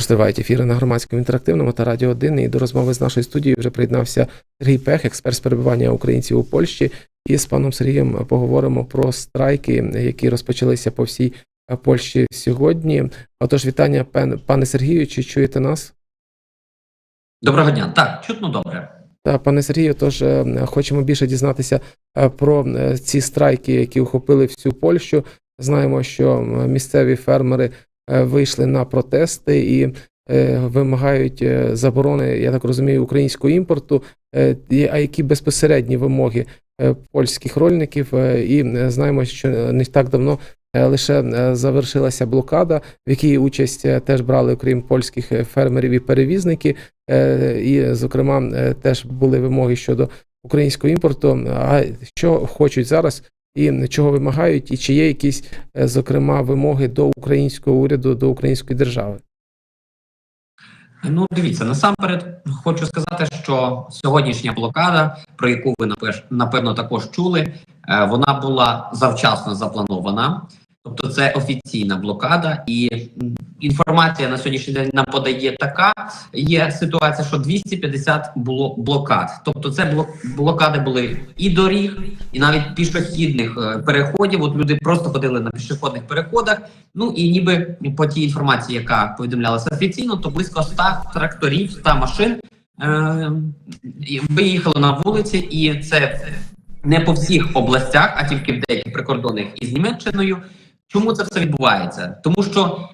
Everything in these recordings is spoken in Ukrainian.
Тож тривають ефіри на громадському інтерактивному та радіо 1. І до розмови з нашою студією вже приєднався Сергій Пех, експерт з перебування українців у Польщі. І з паном Сергієм поговоримо про страйки, які розпочалися по всій Польщі сьогодні. Отож, вітання, пан- пане Сергію, чи чуєте нас? Доброго дня. Так, чутно добре. Та, пане Сергію, тож е, хочемо більше дізнатися е, про е, ці страйки, які охопили всю Польщу. Знаємо, що місцеві фермери е, вийшли на протести і е, вимагають е, заборони, я так розумію, українського імпорту. Е, А які безпосередні вимоги е, польських рольників? Е, І е, знаємо, що не так давно е, лише е, завершилася блокада, в якій участь е, теж брали, окрім польських е, фермерів і перевізники. Е, І, зокрема, е, теж були вимоги щодо українського імпорту. А що хочуть зараз і чого вимагають, і чи є якісь, е, зокрема, вимоги до українського уряду, до української держави? Ну, дивіться, насамперед хочу сказати, що сьогоднішня блокада, про яку ви напевно також чули, е, вона була завчасно запланована. Тобто, це офіційна блокада, і інформація на сьогоднішній день нам подає така. Є ситуація, що 250 було блокад. Тобто, це блок- блокади були і доріг, і навіть пішохідних е, переходів. От люди просто ходили на пішохідних переходах. Ну і ніби по тій інформації, яка повідомлялася офіційно, то близько 100 тракторів, 100 машин е, виїхали на вулиці, і це не по всіх областях, а тільки в деяких прикордонних із Німеччиною. Чому це все відбувається? Тому що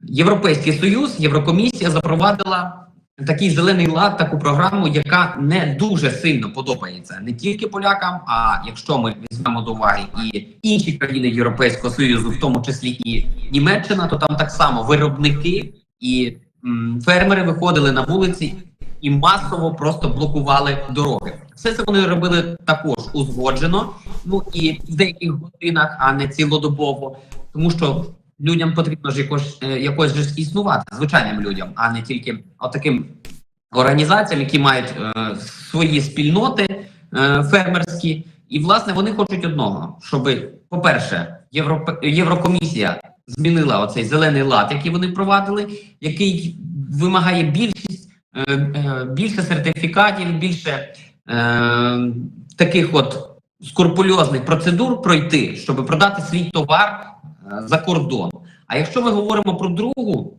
Європейський Союз, Єврокомісія запровадила такий зелений лад, таку програму, яка не дуже сильно подобається не тільки полякам, а якщо ми візьмемо до уваги і інші країни Європейського Союзу, в тому числі і Німеччина, то там так само виробники і м, фермери виходили на вулиці і масово просто блокували дороги. Все це вони робили також узгоджено. Ну і в деяких годинах, а не цілодобово, тому що людям потрібно ж якось, е, якось ж існувати, звичайним людям, а не тільки отаким організаціям, які мають е, свої спільноти е, фермерські. І власне вони хочуть одного, щоб, по-перше, Європе... Єврокомісія змінила оцей зелений лад, який вони провадили, який вимагає більшість е, е, більше сертифікатів, більше е, таких от скрупульозних процедур пройти, щоб продати свій товар е, за кордон. А якщо ми говоримо про другу,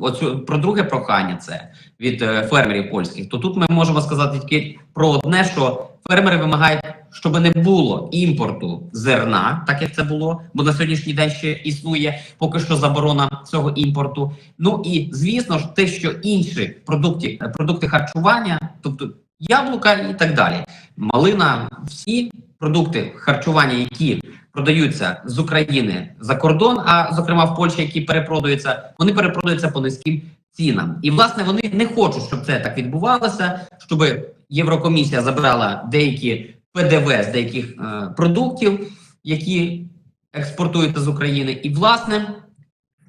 оцю про друге прохання, це від е, фермерів польських, то тут ми можемо сказати тільки про одне, що фермери вимагають, щоб не було імпорту зерна, так як це було, бо на сьогоднішній день ще існує поки що заборона цього імпорту. Ну і звісно ж, те, що інші продукти, продукти харчування, тобто яблука і так далі, малина, всі продукти харчування, які продаються з України за кордон, а зокрема в Польщі, які перепродаються, вони перепродаються по низьким цінам. І власне вони не хочуть, щоб це так відбувалося, щоб Єврокомісія забрала деякі ПДВ з деяких е, продуктів, які експортуються з України, і власне.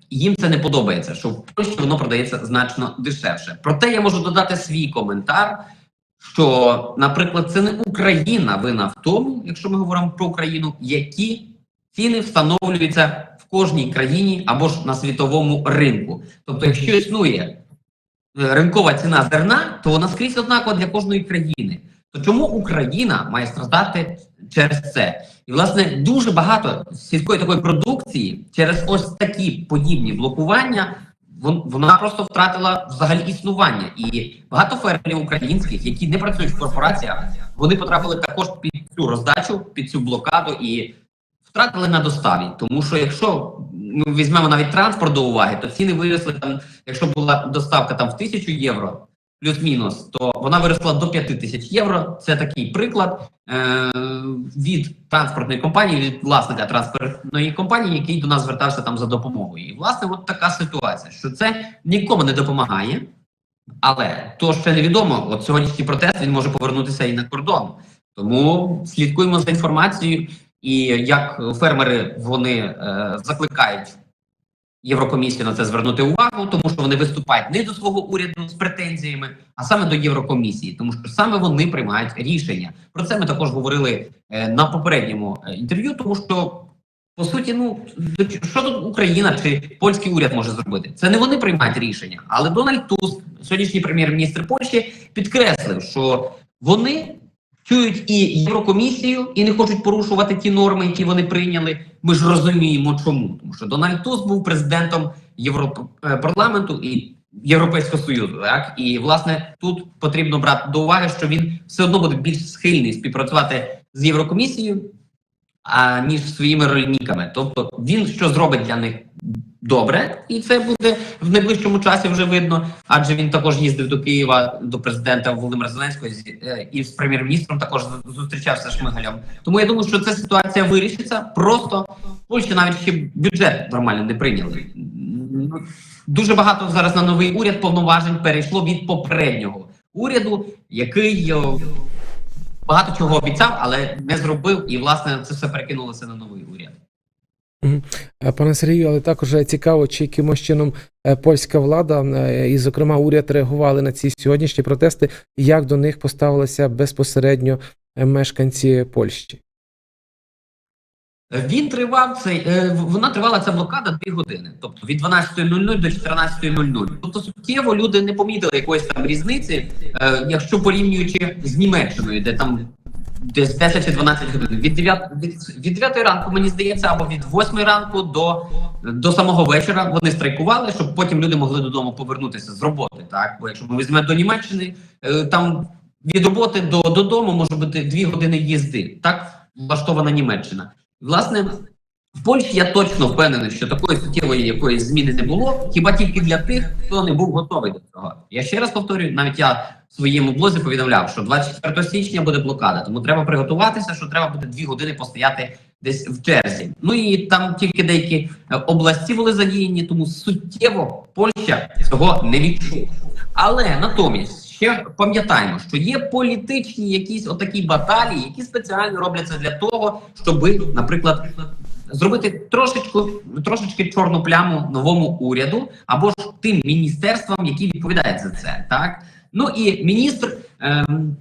Їм це не подобається, що в Польщі воно продається значно дешевше. Проте я можу додати свій коментар, що, наприклад, це не Україна вина в тому, якщо ми говоримо про Україну, які ціни встановлюються в кожній країні або ж на світовому ринку. Тобто, якщо існує е, ринкова ціна зерна, то вона скрізь однакова для кожної країни. То чому Україна має страждати через це? І власне дуже багато сільської такої продукції через ось такі подібні блокування. Вон- Вона просто втратила взагалі існування, і багато фермерів українських, які не працюють в корпораціях, вони потрапили також під цю роздачу, під цю блокаду і втратили на доставі. Тому що якщо ми візьмемо навіть транспорт до уваги, то ціни виросли там, якщо була доставка там в тисячу євро, плюс-мінус, то вона виросла до 5 тисяч євро. Це такий приклад е- від транспортної компанії, від власника транспортної компанії, який до нас звертався там за допомогою. І власне, от така ситуація, що це нікому не допомагає. Але то ще невідомо. От сьогоднішній протест він може повернутися і на кордон. Тому слідкуємо за інформацією, і як фермери вони е, закликають Єврокомісію на це звернути увагу, тому що вони виступають не до свого уряду з претензіями, а саме до Єврокомісії, тому що саме вони приймають рішення. Про це ми також говорили е, на попередньому е, інтерв'ю, тому що По суті, ну що тут Україна чи польський уряд може зробити? Це не вони приймають рішення, але Дональд Туск, сьогоднішній прем'єр-міністр Польщі, підкреслив, що вони чують і Єврокомісію і не хочуть порушувати ті норми, які вони прийняли. Ми ж розуміємо, чому тому, що Дональд Туск був президентом Європарламенту і Європейського союзу, так і власне тут потрібно брати до уваги, що він все одно буде більш схильний співпрацювати з Єврокомісією, а ніж своїми рольниками. Тобто він що зробить для них добре, і це буде в найближчому часі вже видно. Адже він також їздив до Києва до президента Володимира Зеленського е, і з прем'єр-міністром також зустрічався Шмигалем. Тому я думаю, що ця ситуація вирішиться. Просто в Польщі навіть ще бюджет нормально не прийняли. Дуже багато зараз на новий уряд повноважень перейшло від попереднього уряду, який е, багато чого обіцяв, але не зробив, і власне це все перекинулося на новий уряд. Е, Пане Сергію, але також цікаво, чи якимось чином е, польська влада е, і, зокрема, уряд реагували на ці сьогоднішні протести, як до них поставилися безпосередньо е, мешканці Польщі. Він тривав цей, е, вона тривала ця блокада дві години, тобто від 12.00 до 14.00. Тобто суттєво люди не помітили якоїсь там різниці, е, якщо порівнюючи з Німеччиною, де там десь 10 чи 12 годин. Від 9, від, від 9 ранку, мені здається, або від 8 ранку до, до самого вечора вони страйкували, щоб потім люди могли додому повернутися з роботи. Так, бо якщо ми візьмемо до Німеччини, е, там від роботи до додому може бути 2 години їзди. Так влаштована Німеччина. Власне, в Польщі я точно впевнений, що такої суттєвої якоїсь зміни не було, хіба тільки для тих, хто не був готовий до цього. Я ще раз повторюю, навіть я в своєму блозі повідомляв, що 24 січня буде блокада, тому треба приготуватися, що треба буде дві години постояти десь в черзі. Ну і там тільки деякі е, області були задіяні, тому суттєво Польща цього не відчула. Але натомість ще пам'ятаємо, що є політичні якісь отакі баталії, які спеціально робляться для того, щоби, наприклад, зробити трошечку трошечки чорну пляму новому уряду або ж тим міністерствам, які відповідають за це, так ну і міністр. Ем,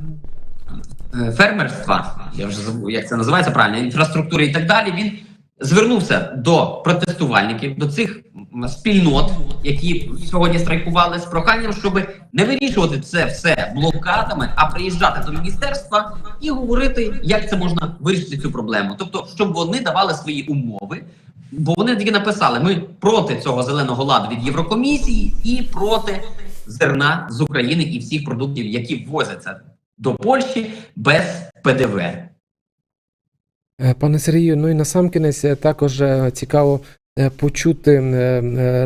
е, Фермерства, я вже забув, як це називається правильно, інфраструктури і так далі. Він звернувся до протестувальників, до цих спільнот, які сьогодні страйкували, з проханням, щоб не вирішувати це все блокадами, а приїжджати до міністерства і говорити, як це можна вирішити цю проблему. Тобто, щоб вони давали свої умови. Бо вони таки написали: ми проти цього зеленого ладу від Єврокомісії і проти зерна з України і всіх продуктів, які ввозяться до Польщі без ПДВ. Е, Пане Сергію, ну і насамкінець е, також е, цікаво почути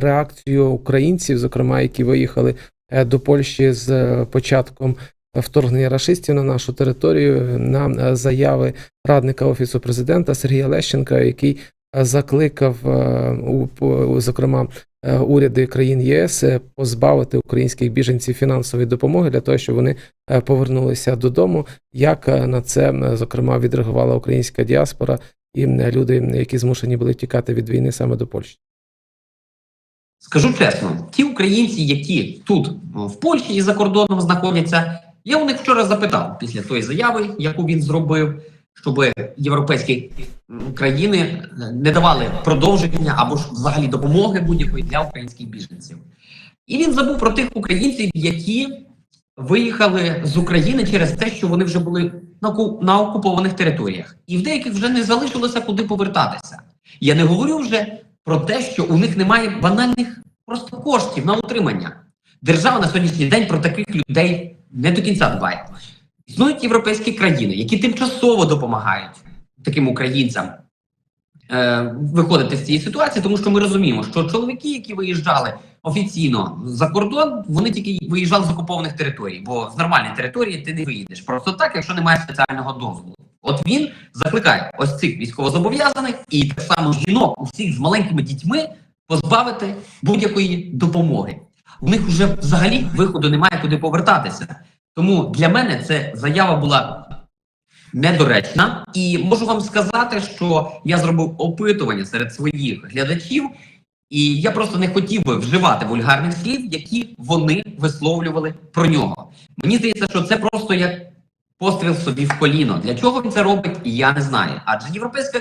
реакцію українців, зокрема, які виїхали до Польщі з початком вторгнення рашистів на нашу територію на заяви радника офісу президента Сергія Лещенка, який закликав, зокрема, уряди країн ЄС е, позбавити українських біженців фінансової допомоги для того, щоб вони е, повернулися додому. Як е, на це е, зокрема відреагувала українська діаспора і е, люди, які змушені були втікати від війни саме до Польщі? Скажу чесно, ті українці, які тут в Польщі і за кордоном знаходяться, я у них вчора запитав після тої заяви, яку він зробив, щоб європейські країни не давали продовження або ж взагалі допомоги будь-якої для українських біженців. І він забув про тих українців, які виїхали з України через те, що вони вже були на окупованих територіях, і в деяких вже не залишилося куди повертатися. Я не говорю вже про те, що у них немає банальних просто коштів на утримання. Держава на сьогоднішній день про таких людей не до кінця дбає. Існують європейські країни, які тимчасово допомагають таким українцям е, виходити з цієї ситуації, тому що ми розуміємо, що чоловіки, які виїжджали офіційно за кордон, вони тільки виїжджали з окупованих територій, бо з нормальної території ти не виїдеш. Просто так, якщо немає спеціального дозволу. От він закликає ось цих військовозобов'язаних і так само жінок, усіх з маленькими дітьми позбавити будь-якої допомоги. У них вже взагалі виходу немає куди повертатися. Тому для мене це заява була недоречна, і можу вам сказати, що я зробив опитування серед своїх глядачів, і я просто не хотів би вживати вульгарних слів, які вони висловлювали про нього. Мені здається, що це просто як постріл собі в коліно. Для чого він це робить, я не знаю. Адже європейська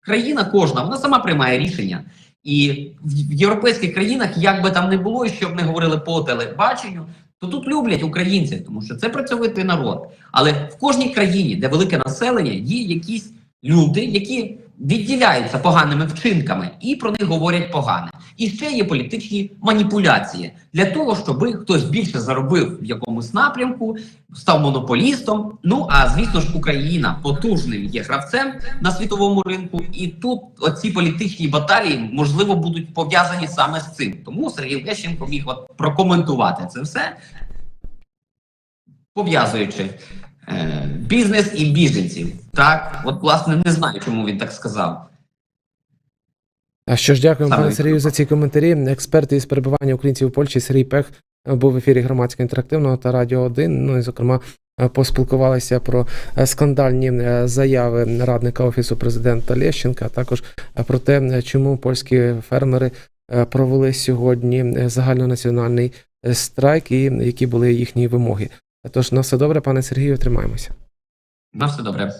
країна кожна вона сама приймає рішення. І в європейських країнах, як би там не було, щоб не говорили по телебаченню, то тут люблять українців, тому що це працьовитий народ. Але в кожній країні, де велике населення, є якісь люди, які відділяються поганими вчинками і про них говорять погане. І ще є політичні маніпуляції для того, щоб хтось більше заробив в якомусь напрямку, став монополістом. Ну а звісно ж, Україна потужним є гравцем на світовому ринку, і тут оці політичні баталії можливо будуть пов'язані саме з цим. Тому Сергій Лещенко міг от прокоментувати це все, пов'язуючи е, бізнес і біженців. Так, от власне не знаю, чому він так сказав. А що ж, дякуємо, пане. Сергію, за ці коментарі. Експерти із перебування українців у Польщі Сергій Пех був в ефірі громадського інтерактивного та Радіо 1. Ну і зокрема е, поспілкувалися про е, скандальні заяви радника офісу президента Лещенка, а також про те, чому польські фермери провели сьогодні загальнонаціональний страйк і які були їхні вимоги. Тож на все добре, пане Сергію, тримаємося. На все добре.